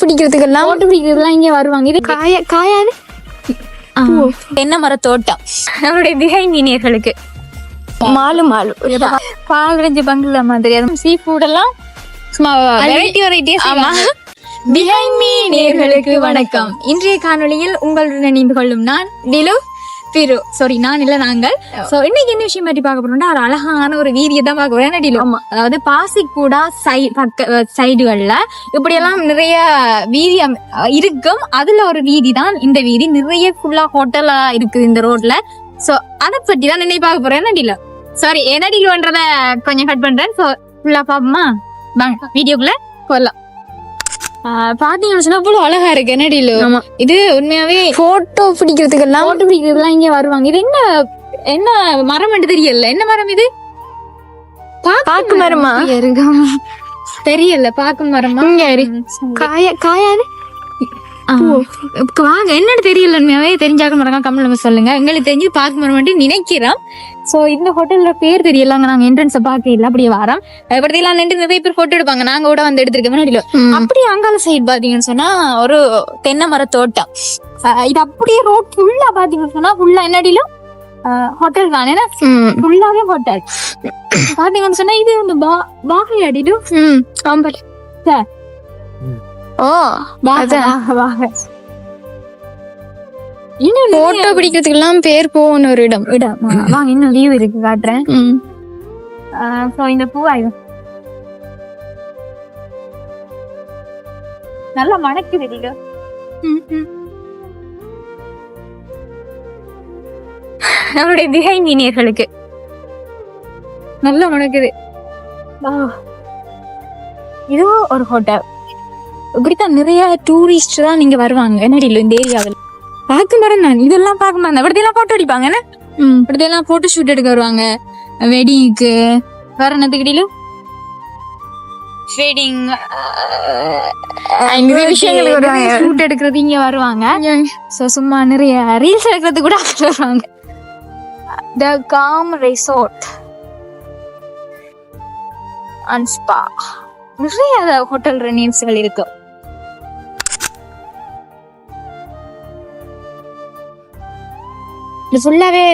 பிடிக்கிறதுக்கெல்லாம் photo பிடிக்கிறதுலாம் இங்க வருவாங்க. இது காய காயாது தென்னை மர தோட்டம். நம்மளுடைய திகை மீனியர்களுக்கு மாலு மாலு. பாலடைஞ்ச பங்குல மாதிரி. அது சீ ஃபுட் எல்லாம் சும்மா வெரைட்டி வெரைட்டியா ஆமா. திகை மீனியர்களுக்கு வணக்கம். இன்றைய காணொளியில் உங்களுடன் இணைந்து கொள்ளும் நான் டிலு. பிரு சாரி நான் இல்ல நாங்கள். சோ இன்னைக்கு என்ன விஷயம் பற்றி பார்க்க போறோம்னா ஒரு அழகான ஒரு வீதியை தான் பார்க்க போறோம். டிலு அதாவது பாசிக்கூடா சை பக்க சைடுகள்ல இப்படி எல்லாம் நிறைய வீதி இருக்கும். அதுல ஒரு வீதி தான் இந்த வீதி. நிறைய ஃபுல்லா ஹோட்டலா இருக்குது இந்த ரோட்ல சோ அத பத்தி தான் நினைவு பார்க்க போறேன் என்ன டிலு சாரி என்ன டிலுன்றத கொஞ்சம் கட் பண்றேன். சோ ஃபுல்லா பாப்போமா வாங்க வீடியோக்குள்ள போகலாம் ஆஹ் பாத்தீங்கன்னு சொன்னா இவ்வளவு அழகா இருக்கு. என்ன டிலு ஆமா. இது உண்மையாவே போட்டோ பிடிக்கிறதுக்கெல்லாம் போட்டோ பிடிக்கிறதுலாம் இங்க வருவாங்க. இது என்ன என்ன மரம் மட்டும் தெரியல. என்ன மரம் இது? பாக்கு மரமா? தெரியல பாக்கு மரமா. காய காயாது வாங்க என்னன்னு தெரியல உண்மையாவே. தெரிஞ்சாக்க மறக்காம கமெண்ட் நம்ம சொல்லுங்க. எங்களுக்கு தெரிஞ்சு பார்க்க மட்டும் நினைக்கிறோம். சோ இந்த ஹோட்டல்ல பேர் தெரியல. அங்க நாங்க என்ட்ரன்ஸ் பார்க்க இல்ல. அப்படியே வரோம். இப்படிலாம் நின்று நிறைய பேர் போட்டோ எடுப்பாங்க. நாங்க கூட வந்து எடுத்திருக்கோம். முன்னாடில ம். அப்படியே அங்கால சைடு பாத்தீங்கன்னு சொன்னா ஒரு தென்னை மர தோட்டம். இது அப்படியே ரோட் ஃபுல்லா பாத்தீங்கன்னு சொன்னா ஃபுல்லா என்னடிலும் ஹோட்டல் தான். ஃபுல்லாவே ஹோட்டல் பாத்தீங்கன்னு சொன்னா இது வந்து பா பாகை அடிடும் ம். ஆம்பல் சார். ஓ அதான். இன்னும் போட்டோ பிடிக்கிறதுக்கெல்லாம் பேர் போகணும் ஒரு இடம். இடம். வாங்க இன்னும் வியூ இருக்கு காட்டுறேன். சோ இந்த பூவாயும் நல்லா மணக்குது நீங்க நம்மளுடைய திகை மீனியர்களுக்கு நல்லா மணக்குது. இதுவும் ஒரு ஹோட்டல் இப்படித்தான் நிறைய டூரிஸ்ட் தான் நீங்க வருவாங்க. என்னடி இந்த ஏரியாவில்? பார்க்க மரம் தான் இதெல்லாம் பார்க்க மரம் இப்படிலாம் போட்டோ அடிப்பாங்க என்ன? ம். இப்படியெல்லாம் போட்டோ ஷூட் எடுக்க வருவாங்க. வெட்டிங்க்கு வேற என்னத்துக்கிடையிலும் வெட்டிங் விஷயங்களுக்கு வருவாங்க. ஷூட் எடுக்கிறது இங்க வருவாங்க. சும்மா நிறைய ரீல்ஸ் எடுக்கிறது கூட அங்க வருவாங்க. The Calm resort and spa நிறைய ஹோட்டல் நேம்ஸ்கள் இருக்கு. இது ஃபுல்லாவே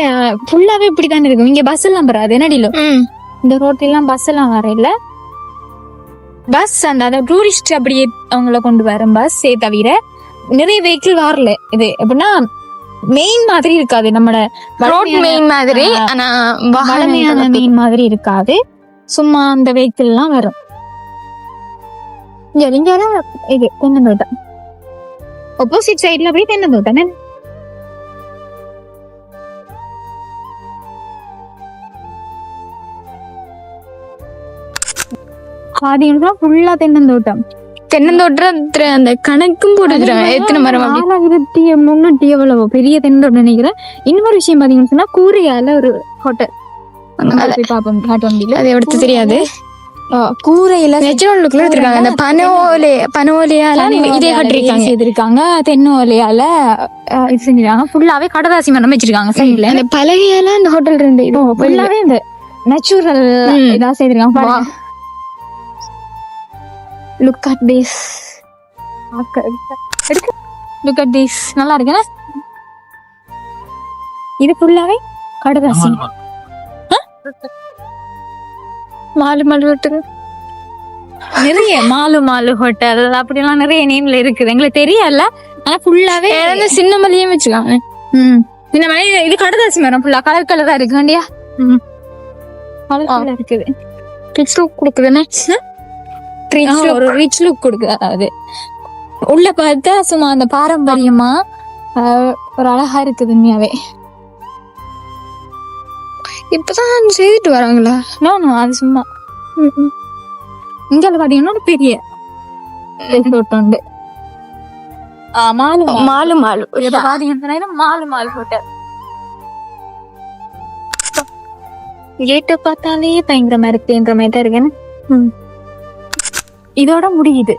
ஃபுல்லாவே இப்படிதான் இருக்கும். இங்க பஸ் எல்லாம் வராது என்னடிலோ. இந்த ரோட்ல எல்லாம் பஸ் எல்லாம் வர இல்ல? பஸ் அந்த அதாவது டூரிஸ்ட் அப்படியே அவங்கள கொண்டு வரும் பஸ் தவிர நிறைய வெஹிக்கிள் வரல. இது எப்படின்னா மெயின் மாதிரி இருக்காது. நம்மளோட ரோட் மெயின் மாதிரி. ஆனா வளமையான மெயின் மாதிரி இருக்காது. சும்மா அந்த வெஹிக்கிள் எல்லாம் வரும். இங்க இது தென்னந்தோட்டம். ஆப்போசிட் சைடுல அப்படியே தென்னந்தோட்டம். என்ன? பாத்தீங்கன்னா ஃபுல்லா தென்னந்தோட்டம். தென்னந்தோட்டத்துல அந்த கணக்கும் போட்டுக்கிறாங்க. எத்தனை மரம் நாலாயிரத்தி முன்னூத்தி எவ்வளவோ பெரிய தென்னந்தோட்டம் நினைக்கிறேன். இன்னொரு விஷயம் பாத்தீங்கன்னு சொன்னா கூரையால ஒரு ஹோட்டல் போய் பாப்போம் காட்ட முடியல அது எடுத்து தெரியாது. கூரையில நெஜரோலுக்குள்ள எடுத்திருக்காங்க. அந்த பனோலே பனோலையால இதே கட்டிருக்காங்க செய்திருக்காங்க தென்னை ஓலையால அஹ், இது செஞ்சிருக்காங்க ஃபுல்லாவே கடதாசி மரம் வச்சிருக்காங்க சைட்ல அந்த பலகையால அந்த ஹோட்டல் இது. ஃபுல்லாவே இந்த நேச்சுரல். இதா செய்திருக்காங்க. Look at this look at this நல்லா இருக்குண்ணா இது ஃபுல்லாவே கடதாசி மாலு மாலு விட்டுரு நிறைய மாலு மாலு ஹோட்டல். அப்படிலாம் நிறைய நேம்ல இருக்குது. எங்களுக்கு தெரியல ஆனா ஃபுல்லாவே அந்த சின்ன மலையும் வச்சிருக்காங்க ம். இந்த மாதிரி இது கடதாசி மரம் ஃபுல்லா கலர் கலரா இருக்கு. வேண்டியா ம். கலர் கலரா இருக்குது. ட்ரிக்ஸ் கொடுக்குதுன்னு. ஒரு ரிச் லுக் கொடுக்குது அதாவது உள்ள பார்த்தா சும்மா அந்த பாரம்பரியமா ஒரு அழகா இருக்குது உண்மையாவே. இப்பதான் செய்துட்டு வராங்களா? நோ நோ அது சும்மா. இங்க பாத்தீங்கன்னா ஒரு பெரிய உண்டு. Mall mall. மாலு பாத்தீங்கன்னா மாலு மாலு ஹோட்டல் கேட்ட பார்த்தாலே பயங்கரமா இருக்குன்ற மாதிரி தான் இருக்கேன்னு. இதோட முடியுது.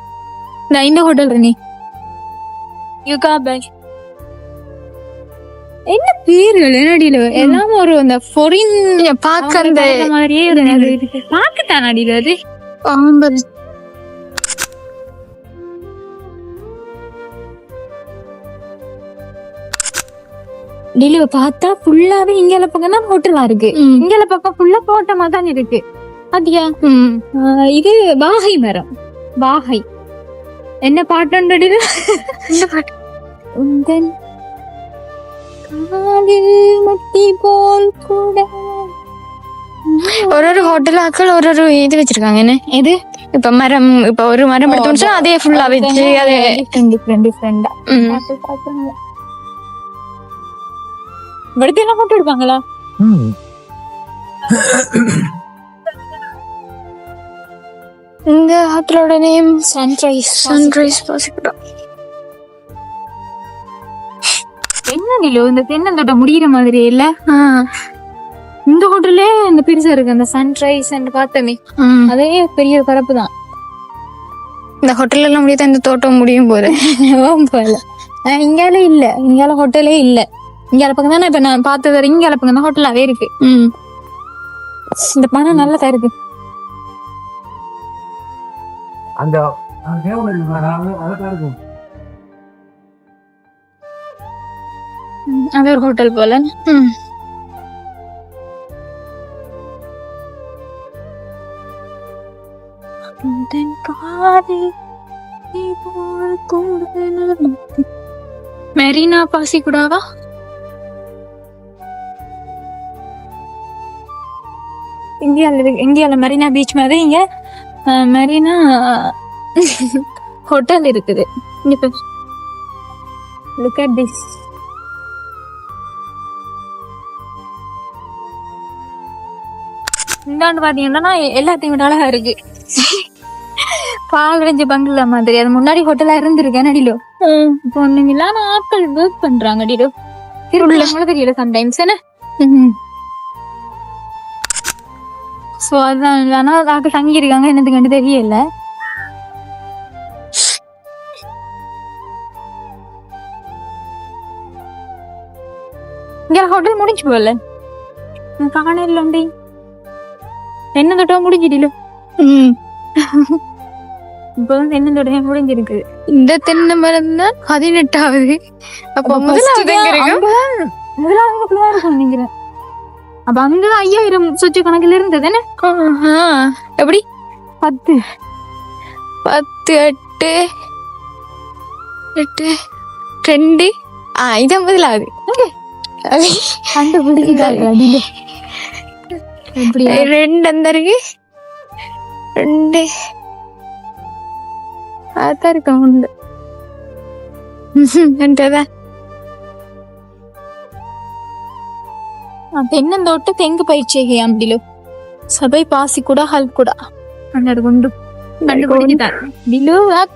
நான் இந்த ஹோட்டல் ரணி யுகா பை என்ன பேரு என்னடியில எல்லாம் ஒரு அந்த ஃபொரின் பார்க்க அந்த மாதிரியே பார்க்க தான் அது ஆம்பர் டெலிவ பார்த்தா ஃபுல்லாவே இங்கல பக்கம் தான் ஹோட்டலா இருக்கு? இங்கல பக்கம் ஃபுல்லா தோட்டமா தான் இருக்கு. அதியா இது வாகை மரம். வாகை. என்ன பாட்டுன்றது இந்த பாட்டு. உந்தன் காலில் முட்டி போல் கூட. ஒரு ஒரு ஹோட்டல் ஆக்கள் ஒரு ஒரு இது வச்சிருக்காங்க. என்ன? எது? இப்ப மரம் இப்ப ஒரு மரம் எடுத்து அதே ஃபுல்லா வச்சு அது டிஃப்ரெண்ட் டிஃப்ரெண்ட் எல்லாம் போட்டு எடுப்பாங்களா? இந்த ஹோட்டலோட நேம் சன்ரைஸ் சன்ரைஸ் பாசிபிளா என்ன நிலோ இந்த தென்னந்தோட்டம் முடியிற மாதிரி இல்ல? இந்த ஹோட்டல்லே இந்த பெருசா இருக்கு அந்த சன்ரைஸ் பார்த்தமே ம். அதே பெரிய பரப்பு தான். இந்த ஹோட்டல்ல எல்லாம் முடியாது இந்த தோட்டம் முடியும் போது? போல. இங்கால இல்ல. இங்கால ஹோட்டலே இல்ல. இங்கால பக்கம் தானே இப்ப நான் பார்த்தது இங்கால பக்கம் தான் ஹோட்டலாவே இருக்கு. இந்த பணம் நல்லதா இருக்கு அந்த தேவன் அழகா இருக்கும். அது ஒரு ஹோட்டல் போல. மெரினா பாசி கூடாவா இந்தியால இருக்கு இந்தியால மெரினா பீச் மாதிரி இங்க மெரினா ஹோட்டல் இருக்குது. லுக் அட் திஸ் இந்தாண்டு பாத்தீங்கன்னா எல்லாத்தையும் விட அழகா இருக்கு. பாலடைஞ்ச பங்களா மாதிரி. அது முன்னாடி ஹோட்டலா இருந்திருக்கேன் அடியிலோ இப்போ ஒண்ணுங்க இல்லாம ஆட்கள் ஒர்க் பண்றாங்க அடியிலோ திருவிழாங்களும் தெரியல சம்டைம்ஸ் என்ன? ம். சோ அதான் ஆனா ஆட்கள் தங்கி இருக்காங்க என்னது தெரியல. இங்க ஹோட்டல் முடிஞ்சு போகல காணல உண்டி என்ன தொட்டா முடிஞ்சிடிலோ ம். இப்போ வந்து என்ன தொட்டா முடிஞ்சிருக்கு? இந்த தென்னை மரம் தான் பதினெட்டாவது. அப்ப முதலாவது முதலாவது நினைக்கிறேன். அப்ப அங்க ஐயாயிரம் சொச்ச கணக்குல இருந்தது என்ன? எப்படி? பத்து. பத்து எட்டு எட்டு ரெண்டு. ஆ கண்டுபிடிக்கிறாங்க எப்படியா ரெண்டு அந்த இருக்கு ரெண்டு. அதான் இருக்கு உண்டு. என்றதான் தென்னந்தோட்ட தெங்கு பயிற்சி அப்படிலோ சபை பாசி கூட ஹல் கூட.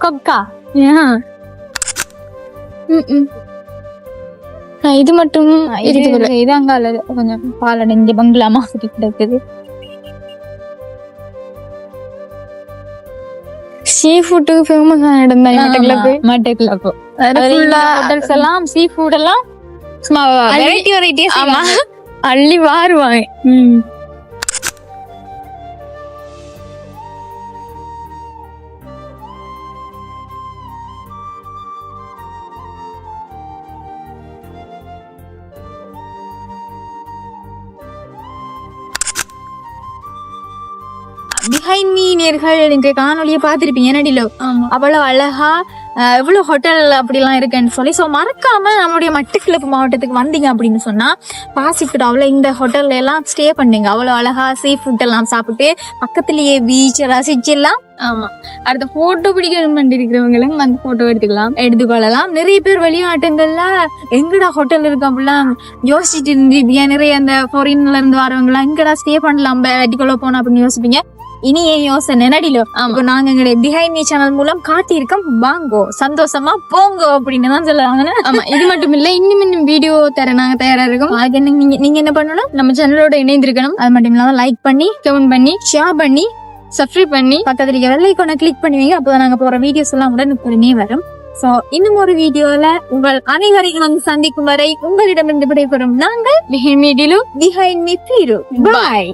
கொக்கா. ம், ம். ஆ, இது மட்டும். இது கொஞ்சம் பாலடைஞ்ச பங்களா மாதிரி கிடக்குது. சீ ஃபுட்டுக்கு ஃபேமஸ் ஆன இடம் தான் மட்டக்களப்பு. மட்டக்கிளப்பு. அது ஃபுல்லா ஹோட்டல்ஸ் எல்லாம் சீ ஃபுட் எல்லாம் வெரைட்டி வெரைட்டியா ஆமா. அள்ளி வாருவாங்க பிஹைண்ட் மீ நேர்கள் நீங்க காணொலியை பார்த்திருப்பீங்க நடிலோ ஆமா. அவ்வளவு அழகா எவ்வளோ ஹோட்டல் அப்படிலாம் இருக்குன்னு சொல்லி ஸோ மறக்காம நம்மளுடைய மட்டக்கிழப்பு மாவட்டத்துக்கு வந்தீங்க அப்படின்னு சொன்னா அவ்வளோ இந்த ஹோட்டல்ல எல்லாம் ஸ்டே பண்ணுங்க. அவ்வளோ அழகா சீ ஃபுட் எல்லாம் சாப்பிட்டு பக்கத்துலயே பீச் ரசிச்சு ஆமாம் ஆமா. அடுத்த போட்டோ பிடிக்கணும் பண்ணிருக்கிறவங்களும் வந்து போட்டோ எடுத்துக்கலாம் எடுத்துக்கொள்ளலாம். நிறைய பேர் வெளிநாட்டுங்கள்ல எங்கடா ஹோட்டல் இருக்கு அப்படிலாம் யோசிச்சுட்டு இருந்தீங்க நிறைய அந்த ஃபாரின்ல இருந்து வரவங்களாம் எங்கடா ஸ்டே பண்ணலாம் வெட்டிக்குள்ள போனோம் அப்படின்னு யோசிப்பீங்க. இனி ஏன் யோசனை நடிலோ இப்போ நாங்க எங்களுடைய பிஹைண்ட் மீ சேனல் மூலம் காட்டியிருக்கோம் வாங்கோ சந்தோஷமா போங்கோ அப்படின்னு தான் சொல்லுவாங்க. ஆமா இது மட்டும் இல்ல இன்னும் இன்னும் வீடியோ தர நாங்க தயாரா இருக்கோம். அதுக்கு என்ன நீங்க நீங்க என்ன பண்ணணும்? நம்ம சேனலோட இணைந்திருக்கணும். அது மட்டும் இல்லாம லைக் பண்ணி கமெண்ட் பண்ணி ஷேர் பண்ணி சப்ஸ்கிரைப் பண்ணி பக்கத்துல இருக்க வெள்ளை கொண்ட கிளிக் பண்ணுவீங்க. அப்பதான் நாங்க போற வீடியோஸ் எல்லாம் உடனுக்குடனே வரும். சோ இன்னும் ஒரு வீடியோல உங்கள் அனைவரையும் வந்து சந்திக்கும் வரை உங்களிடமிருந்து விடைபெறும் நாங்கள் மீடியிலும் behind me Piru. Bye.